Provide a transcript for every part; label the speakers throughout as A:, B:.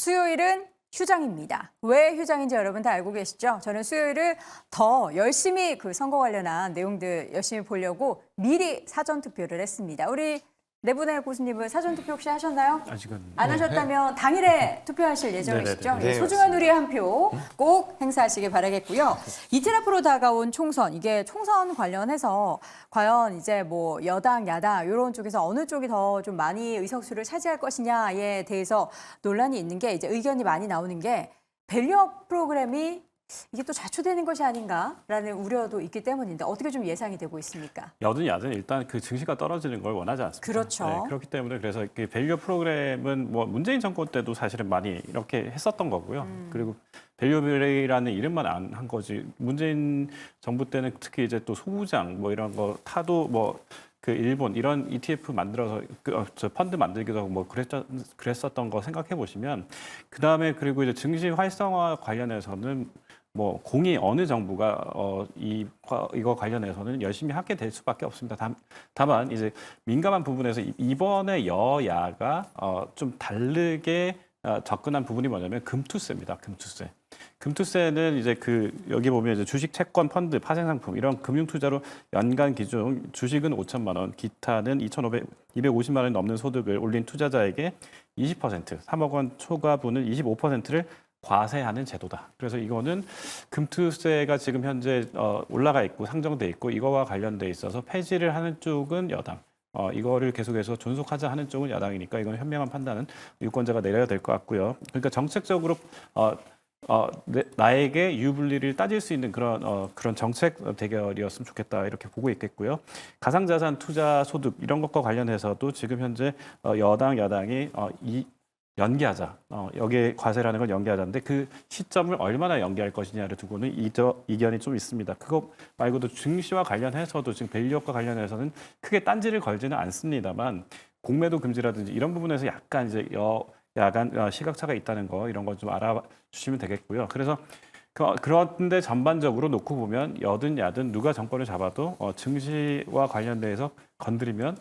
A: 수요일은 휴장입니다. 왜 휴장인지 여러분 다 알고 계시죠? 저는 수요일을 더 열심히 그 선거 관련한 내용들 열심히 보려고 미리 사전 투표를 했습니다. 우리 네 분의 고수님은 사전 투표 혹시 하셨나요?
B: 아직은
A: 안 하셨다면 당일에 투표하실 예정이시죠?
B: 네네네.
A: 예,
C: 네,
A: 소중한 우리의 한 표 꼭 행사하시길 바라겠고요. 이틀 앞으로 다가온 총선, 이게 총선 관련해서 과연 이제 뭐 여당, 야당 이런 쪽에서 어느 쪽이 더 좀 많이 의석수를 차지할 것이냐에 대해서 논란이 있는 게 이제 의견이 많이 나오는 게 밸류업 프로그램이 이게 또 좌초되는 것이 아닌가라는 우려도 있기 때문인데 어떻게 좀 예상이 되고 있습니까?
B: 여든 야든 일단 그 증시가 떨어지는 걸 원하지 않습니다.
A: 그렇죠.
B: 네, 그렇기 때문에 그래서 그 밸류 프로그램은 뭐 문재인 정권 때도 사실은 많이 이렇게 했었던 거고요.
A: 음.
B: 그리고 밸류라는 이름만 안 한 거지. 문재인 정부 때는 특히 이제 또 소부장 뭐 이런 거 타도 뭐그 일본 이런 ETF 만들어서 그, 어, 저 펀드 만들기도 하고 뭐 그랬, 그랬었던 거 생각해 보시면 그 다음에 그리고 이제 증시 활성화 관련해서는 뭐 공이 어느 정부가 어 이 이거 관련해서는 열심히 하게 될 수밖에 없습니다. 다, 다만 이제 민감한 부분에서 이- 이번에 여야가 어 좀 다르게 어, 접근한 부분이 뭐냐면 금투세입니다. 금투세. 금투세는 이제 그 여기 보면 이제 주식, 채권, 펀드, 파생 상품 이런 금융 투자로 연간 기준 주식은 5천만 원, 기타는 2,500 250만 원이 넘는 소득을 올린 투자자에게 20% 3억 원 초과분을 25%를 과세하는 제도다. 그래서 이거는 금투세가 지금 현재 어, 올라가 있고 상정돼 있고 이거와 관련돼 있어서 폐지를 하는 쪽은 여당. 어, 이거를 계속해서 존속하자 하는 쪽은 야당이니까 이건 현명한 판단은 유권자가 내려야 될 것 같고요. 그러니까 정책적으로 어, 어, 내- 나에게 유불리를 따질 수 있는 그런 어, 그런 정책 대결이었으면 좋겠다 이렇게 보고 있겠고요. 가상자산 투자 소득 이런 것과 관련해서도 지금 현재 어, 여당 야당이 어, 이 연기하자. 어, 여기에 과세라는 걸 연기하자인데 그 시점을 얼마나 연기할 것이냐를 두고는 이저, 이견이 좀 있습니다. 그거 말고도 증시와 관련해서도 지금 밸류업과 관련해서는 크게 딴지를 걸지는 않습니다만 공매도 금지라든지 이런 부분에서 약간 이제 여 야간 어, 시각차가 있다는 거 이런 거 좀 알아주시면 되겠고요. 그래서 그, 그런데 전반적으로 놓고 보면 여든 야든 누가 정권을 잡아도 어, 증시와 관련돼서 건드리면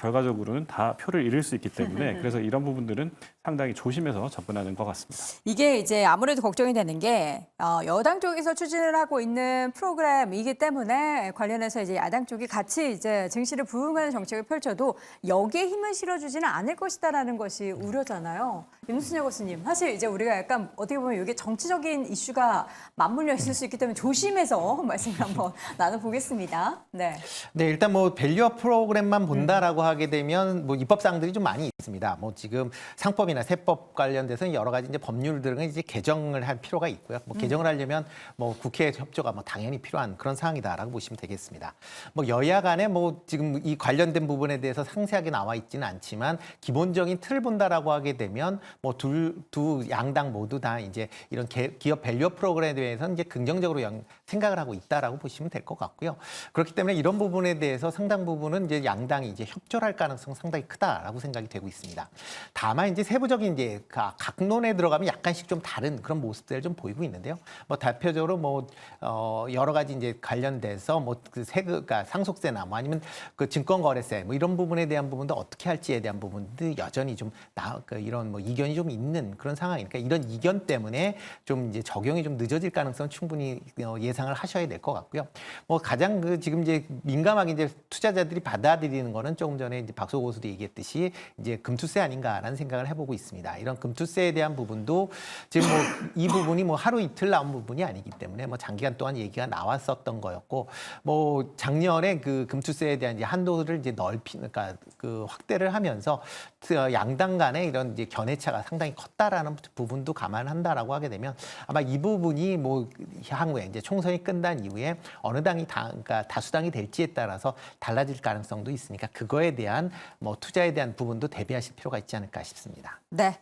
B: 결과적으로는 다 표를 잃을 수 있기 때문에 그래서 이런 부분들은 상당히 조심해서 접근하는 것 같습니다.
A: 이게 이제 아무래도 걱정이 되는 게 어, 여당 쪽에서 추진을 하고 있는 프로그램이기 때문에 관련해서 이제 야당 쪽이 같이 이제 증시를 부응하는 정책을 펼쳐도 여기에 힘을 실어주지는 않을 것이다라는 것이 우려잖아요. 임순혁 교수님, 사실 이제 우리가 약간 어떻게 보면 이게 정치적인 이슈가 맞물려 있을 수 있기 때문에 조심해서 말씀을 한번 나눠보겠습니다. 네.
C: 네, 일단 뭐 밸류업 프로그램만 본다라고 하게 되면 뭐 입법 사항들이 좀 많이 있습니다. 뭐 지금 상법이나 세법 관련돼서 여러 가지 이제 법률들은 이제 개정을 할 필요가 있고요. 뭐 개정을 하려면 뭐 국회 협조가 뭐 당연히 필요한 그런 사항이다라고 보시면 되겠습니다. 뭐 여야 간에 뭐 지금 이 관련된 부분에 대해서 상세하게 나와 있지는 않지만 기본적인 틀을 본다라고 하게 되면 뭐둘두 양당 모두 다 이제 이런 개- 기업 밸류업 프로그램에 대해서 이제 긍정적으로 영- 생각을 하고 있다라고 보시면 될 것 같고요. 그렇기 때문에 이런 부분에 대해서 상당 부분은 이제 양당이 이제 협조 를할 가능성 상당히 크다라고 생각이 되고 있습니다. 다만 이제 세부적인 이제 각- 각론에 들어가면 약간씩 좀 다른 그런 모습들을 좀 보이고 있는데요. 뭐 대표적으로 뭐 어, 여러 가지 이제 관련돼서 뭐그 세금, 그러니까 상속세나 뭐 아니면 그 증권거래세 뭐 이런 부분에 대한 부분도 어떻게 할지에 대한 부분도 여전히 좀 나, 그 이런 뭐 이견이 좀 있는 그런 상황이니까 이런 이견 때문에 좀 이제 적용이 좀 늦어질 가능성 은 충분히 어, 예상을 하셔야 될 것 같고요. 뭐 가장 그 지금 이제 민감하게 이제 투자자들이 받아들이는 거는 조금 전에 이제 박소 고수도 얘기했듯이 이제 금투세 아닌가라는 생각을 해보고 있습니다. 이런 금투세에 대한 부분도 지금 뭐 이 부분이 뭐 하루 이틀 나온 부분이 아니기 때문에 뭐 장기간 동안 얘기가 나왔었던 거였고 뭐 작년에 그 금투세에 대한 이제 한도를 이제 넓히 그러니까 그 확대를 하면서 그 양당 간의 이런 이제 견해차가 상당히 컸다라는 부분도 감안한다라고 하게 되면 아마 이 부분이 뭐 향후에 이제 총선이 끝난 이후에 어느 당이 다 그러니까 다수당이 될지에 따라서 달라질 가능성도 있으니까 그거에 대한 뭐 투자에 대한 부분도 대비하실 필요가 있지 않을까 싶습니다.
A: 네.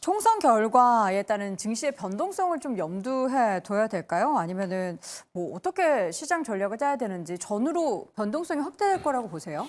A: 총선 결과에 따른 증시의 변동성을 좀 염두해 둬야 될까요? 아니면은 뭐 어떻게 시장 전략을 짜야 되는지 전후로 변동성이 확대될 거라고 보세요?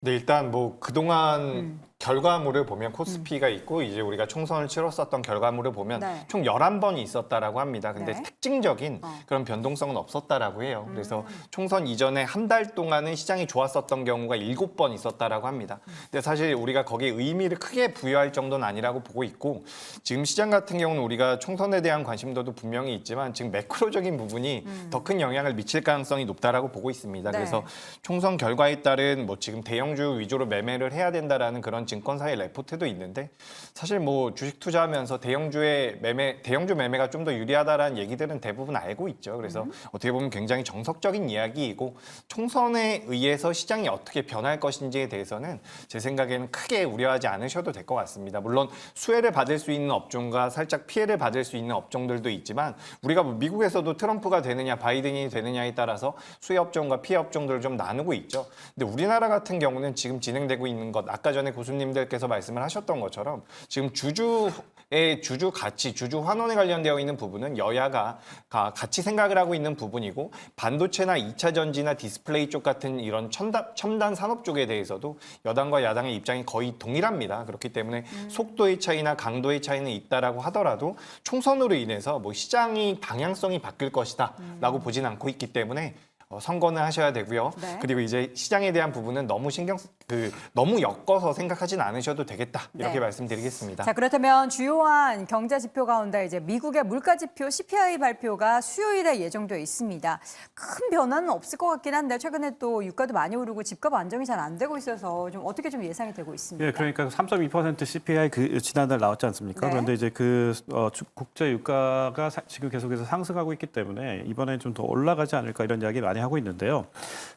D: 네, 일단 뭐 그동안
A: 음.
D: 결과물을 보면 코스피가 있고 이제 우리가 총선을 치렀었던 결과물을 보면
A: 네.
D: 총 11번이 있었다라고 합니다. 근데
A: 네.
D: 특징적인
A: 어.
D: 그런 변동성은 없었다라고 해요.
A: 음.
D: 그래서 총선 이전에 한 달 동안은 시장이 좋았었던 경우가 7번 있었다라고 합니다. 근데 사실 우리가 거기에 의미를 크게 부여할 정도는 아니라고 보고 있고 지금 시장 같은 경우는 우리가 총선에 대한 관심도도 분명히 있지만 지금 매크로적인 부분이 더큰 영향을 미칠 가능성이 높다라고 보고 있습니다.
A: 음. 네.
D: 그래서 총선 결과에 따른 뭐 지금 대형주 위주로 매매를 해야 된다라는 그런 증권사의 레포트도 있는데 사실 뭐 주식 투자하면서 대형주의 매매 대형주 매매가 좀 더 유리하다라는 얘기들은 대부분 알고 있죠. 그래서 어떻게 보면 굉장히 정석적인 이야기이고 총선에 의해서 시장이 어떻게 변할 것인지에 대해서는 제 생각에는 크게 우려하지 않으셔도 될 것 같습니다. 물론 수혜를 받을 수 있는 업종과 살짝 피해를 받을 수 있는 업종들도 있지만 우리가 뭐 미국에서도 트럼프가 되느냐 바이든이 되느냐에 따라서 수혜 업종과 피해 업종들을 좀 나누고 있죠. 근데 우리나라 같은 경우는 지금 진행되고 있는 것 아까 전에 고수님 들께서 말씀을 하셨던 것처럼 지금 주주의 주주 가치, 주주 환원에 관련되어 있는 부분은 여야가 가- 같이 생각을 하고 있는 부분이고 반도체나 2차 전지나 디스플레이 쪽 같은 이런 첨단, 첨단 산업 쪽에 대해서도 여당과 야당의 입장이 거의 동일합니다. 그렇기 때문에 속도의 차이나 강도의 차이는 있다라고 하더라도 총선으로 인해서 뭐 시장이 방향성이 바뀔 것이다라고 보진 않고 있기 때문에 어, 선거는 하셔야 되고요.
A: 네.
D: 그리고 이제 시장에 대한 부분은 너무 신경 쓰- 그 너무 엮어서 생각하진 않으셔도 되겠다 이렇게
A: 네.
D: 말씀드리겠습니다.
A: 자 그렇다면 주요한 경제 지표 가운데 이제 미국의 물가 지표 CPI 발표가 수요일에 예정되어 있습니다. 큰 변화는 없을 것 같긴 한데 최근에 또 유가도 많이 오르고 집값 안정이 잘 안 되고 있어서 좀 어떻게 좀 예상이 되고 있습니다.
B: 예, 그러니까 3.2% CPI 그 지난달 나왔지 않습니까?
A: 네.
B: 그런데 이제 그 어, 주- 국제 유가가 사- 지금 계속해서 상승하고 있기 때문에 이번에 좀 더 올라가지 않을까 이런 이야기 많이 하고 있는데요.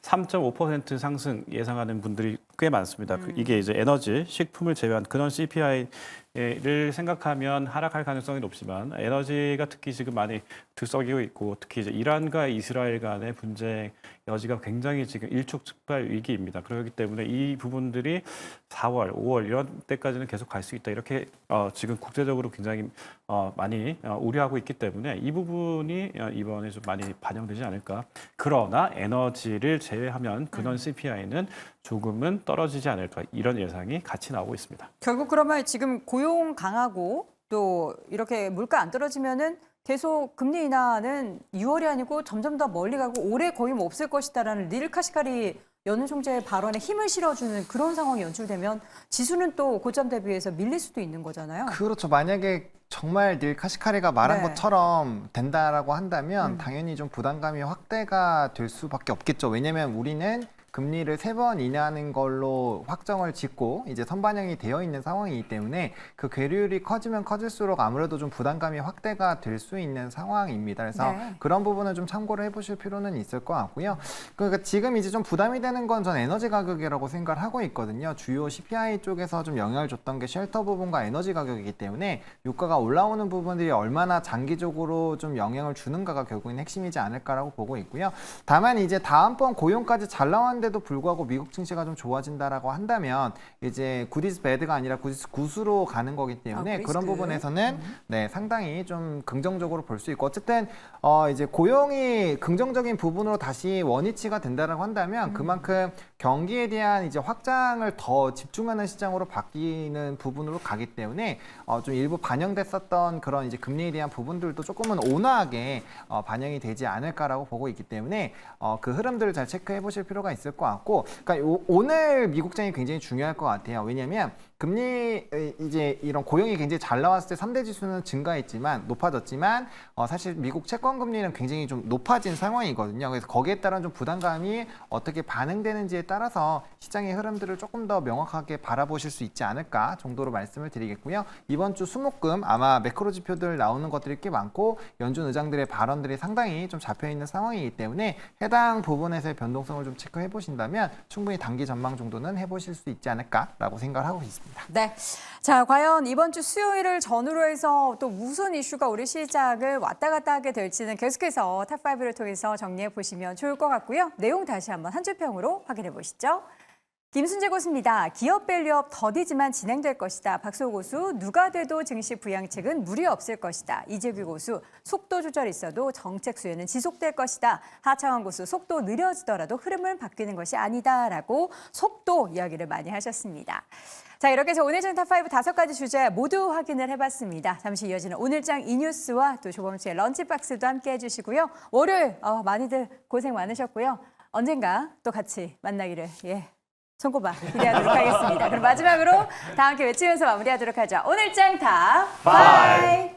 B: 3.5% 상승 예상하는 분들이 꽤 많습니다. 그 이게 이제 에너지, 식품을 제외한 그런 CPI 를 생각하면 하락할 가능성이 높지만 에너지가 특히 지금 많이 들썩이고 있고 특히 이제 이란과 이스라엘 간의 분쟁 여지가 굉장히 지금 일촉즉발 위기입니다. 그렇기 때문에 이 부분들이 4월, 5월 이런 때까지는 계속 갈 수 있다. 이렇게 어, 지금 국제적으로 굉장히 어, 많이 어, 우려하고 있기 때문에 이 부분이 어, 이번에 좀 많이 반영되지 않을까. 그러나 에너지를 제외하면 근원 CPI는 조금은 떨어지지 않을까. 이런 예상이 같이 나오고 있습니다.
A: 결국 그러면 지금 고용 강하고 또 이렇게 물가 안 떨어지면은 계속 금리 인하는 6월이 아니고 점점 더 멀리 가고 올해 거의 뭐 없을 것이다라는 닐 카시카리 연은 총재의 발언에 힘을 실어주는 그런 상황이 연출되면 지수는 또 고점 대비해서 밀릴 수도 있는 거잖아요.
E: 그렇죠. 만약에 정말 닐 카시카리가 말한
A: 네.
E: 것처럼 된다라고 한다면
A: 음.
E: 당연히 좀 부담감이 확대가 될 수밖에 없겠죠. 왜냐하면 우리는 금리를 세 번 인하하는 걸로 확정을 짓고 이제 선반영이 되어 있는 상황이기 때문에 그 괴리율이 커지면 커질수록 아무래도 좀 부담감이 확대가 될 수 있는 상황입니다. 그래서
A: 네.
E: 그런 부분은 좀 참고를 해보실 필요는 있을 것 같고요. 그러니까 지금 이제 좀 부담이 되는 건 전 에너지 가격이라고 생각을 하고 있거든요. 주요 CPI 쪽에서 좀 영향을 줬던 게 쉘터 부분과 에너지 가격이기 때문에 유가가 올라오는 부분들이 얼마나 장기적으로 좀 영향을 주는가가 결국엔 핵심이지 않을까라고 보고 있고요. 다만 이제 다음번 고용까지 잘 나왔는데 도 불구하고 미국 증시가 좀 좋아진다라고 한다면 이제 굿이즈 배드가 아니라 굿이즈 굿으로 가는 거기 때문에
A: 아,
E: 그런
A: 굿.
E: 부분에서는 네 상당히 좀 긍정적으로 볼 수 있고 어쨌든 어 이제 고용이 긍정적인 부분으로 다시 원위치가 된다라고 한다면 그만큼 경기에 대한 이제 확장을 더 집중하는 시장으로 바뀌는 부분으로 가기 때문에 어 좀 일부 반영됐었던 그런 이제 금리에 대한 부분들도 조금은 온화하게 어 반영이 되지 않을까라고 보고 있기 때문에 어 그 흐름들을 잘 체크해 보실 필요가 있을 것 같고 그러니까 요- 오늘 미국장이 굉장히 중요할 것 같아요. 왜냐하면 금리 에, 이제 이런 고용이 굉장히 잘 나왔을 때 3대 지수는 증가했지만 높아졌지만 어, 사실 미국 채권 금리는 굉장히 좀 높아진 상황이거든요. 그래서 거기에 따른 좀 부담감이 어떻게 반응되는지에 따라서 시장의 흐름들을 조금 더 명확하게 바라보실 수 있지 않을까 정도로 말씀을 드리겠고요. 이번 주 수목금 아마 매크로 지표들 나오는 것들이 꽤 많고 연준 의장들의 발언들이 상당히 좀 잡혀 있는 상황이기 때문에 해당 부분에서의 변동성을 좀 체크해 보 신다면 충분히 단기 전망 정도는 해보실 수 있지 않을까라고 생각을 하고 있습니다.
A: 네. 자, 과연 이번 주 수요일을 전후로 해서 또 무슨 이슈가 우리 시장을 왔다 갔다 하게 될지는 계속해서 탑5를 통해서 정리해 보시면 좋을 것 같고요. 내용 다시 한번 한 줄평으로 확인해 보시죠. 김순재 고수입니다. 기업 밸류업 더디지만 진행될 것이다. 박소 고수 누가 돼도 증시 부양책은 무리 없을 것이다. 이재규 고수 속도 조절 있어도 정책 수요는 지속될 것이다. 하창원 고수 속도 느려지더라도 흐름은 바뀌는 것이 아니다라고 속도 이야기를 많이 하셨습니다. 자 이렇게 해서 오늘 장 탑 5 다섯 가지 주제 모두 확인을 해봤습니다. 잠시 이어지는 오늘장 이뉴스와 또 조범수의 런치박스도 함께 해주시고요. 월요일 어, 많이들 고생 많으셨고요. 언젠가 또 같이 만나기를 예 손꼽아 기대하도록 하겠습니다. 그럼 마지막으로 다 함께 외치면서 마무리하도록 하죠. 오늘장 탑5